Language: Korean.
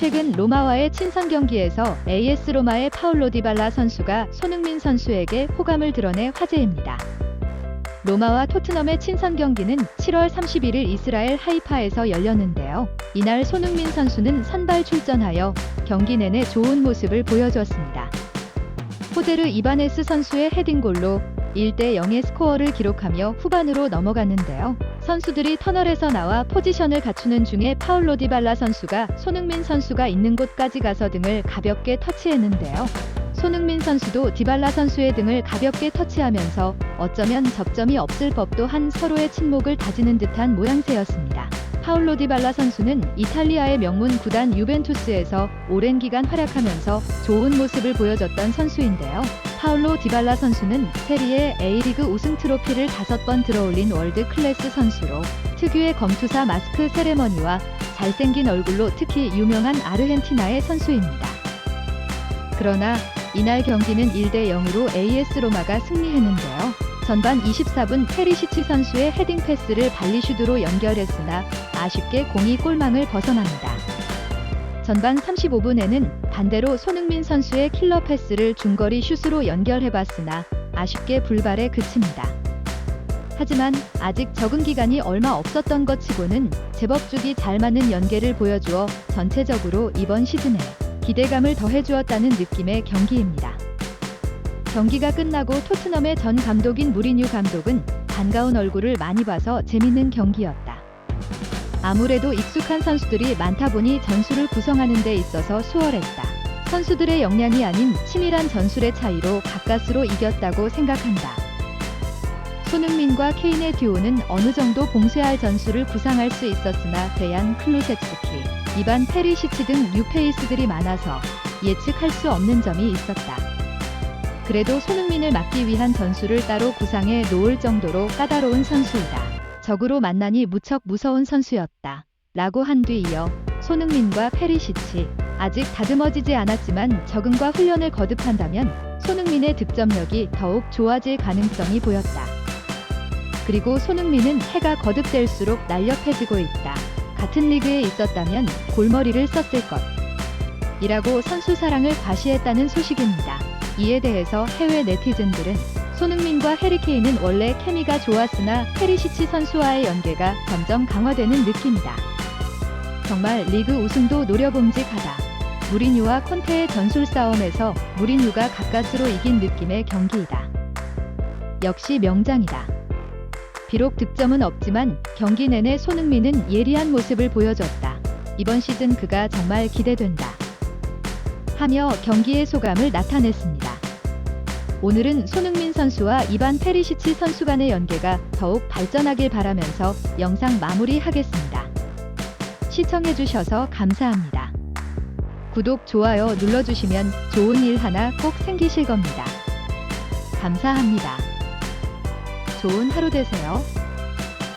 최근 로마와의 친선 경기에서 AS 로마의 파울로 디발라 선수가 손흥민 선수에게 호감을 드러내 화제입니다. 로마와 토트넘의 친선 경기는 7월 31일 이스라엘 하이파에서 열렸는데요. 이날 손흥민 선수는 선발 출전하여 경기 내내 좋은 모습을 보여주었습니다. 호데르 이바네스 선수의 헤딩골로 1대 0의 스코어를 기록하며 후반으로 넘어갔는데요. 선수들이 터널에서 나와 포지션을 갖추는 중에 파울로 디발라 선수가 손흥민 선수가 있는 곳까지 가서 등을 가볍게 터치했는데요. 손흥민 선수도 디발라 선수의 등을 가볍게 터치하면서 어쩌면 접점이 없을 법도 한 서로의 침묵을 다지는 듯한 모양새였습니다. 파울로 디발라 선수는 이탈리아의 명문 구단 유벤투스에서 오랜 기간 활약하면서 좋은 모습을 보여줬던 선수인데요. 파울로 디발라 선수는 세리에 A리그 우승 트로피를 다섯 번 들어올린 월드 클래스 선수로 특유의 검투사 마스크 세레머니와 잘생긴 얼굴로 특히 유명한 아르헨티나의 선수입니다. 그러나 이날 경기는 1대 0으로 AS 로마가 승리했는데요. 전반 24분 페리시치 선수의 헤딩 패스를 발리슈드로 연결했으나 아쉽게 공이 골망을 벗어납니다. 전반 35분에는 반대로 손흥민 선수의 킬러 패스를 중거리 슛으로 연결해봤으나 아쉽게 불발에 그칩니다. 하지만 아직 적응 기간이 얼마 없었던 것 치고는 제법 죽이 잘 맞는 연계를 보여주어 전체적으로 이번 시즌에 기대감을 더해주었다는 느낌의 경기입니다. 경기가 끝나고 토트넘의 전 감독인 무리뉴 감독은 반가운 얼굴을 많이 봐서 재밌는 경기였다. 아무래도 익숙한 선수들이 많다 보니 전술을 구성하는 데 있어서 수월했다. 선수들의 역량이 아닌 치밀한 전술의 차이로 가까스로 이겼다고 생각한다. 손흥민과 케인의 듀오는 어느 정도 봉쇄할 전술을 구상할 수 있었으나 대양 클루세츠키, 이반 페리시치 등 뉴페이스들이 많아서 예측할 수 없는 점이 있었다. 그래도 손흥민을 막기 위한 전술을 따로 구상해 놓을 정도로 까다로운 선수이다. 적으로 만나니 무척 무서운 선수였다. 라고 한 뒤 이어 손흥민과 페리시치 아직 다듬어지지 않았지만 적응과 훈련을 거듭한다면 손흥민의 득점력이 더욱 좋아질 가능성이 보였다. 그리고 손흥민은 해가 거듭될수록 날렵해지고 있다. 같은 리그에 있었다면 골머리를 썼을 것. 이라고 선수 사랑을 과시했다는 소식입니다. 이에 대해서 해외 네티즌들은 손흥민과 해리케인은 원래 케미가 좋았으나 페리시치 선수와의 연계가 점점 강화되는 느낌이다. 정말 리그 우승도 노려봄직하다. 무리뉴와 콘테의 전술 싸움에서 무리뉴가 가까스로 이긴 느낌의 경기이다. 역시 명장이다. 비록 득점은 없지만 경기 내내 손흥민은 예리한 모습을 보여줬다. 이번 시즌 그가 정말 기대된다. 하며 경기의 소감을 나타냈습니다. 오늘은 손흥민 선수와 이반 페리시치 선수 간의 연계가 더욱 발전하길 바라면서 영상 마무리하겠습니다. 시청해주셔서 감사합니다. 구독, 좋아요 눌러주시면 좋은 일 하나 꼭 생기실 겁니다. 감사합니다. 좋은 하루 되세요.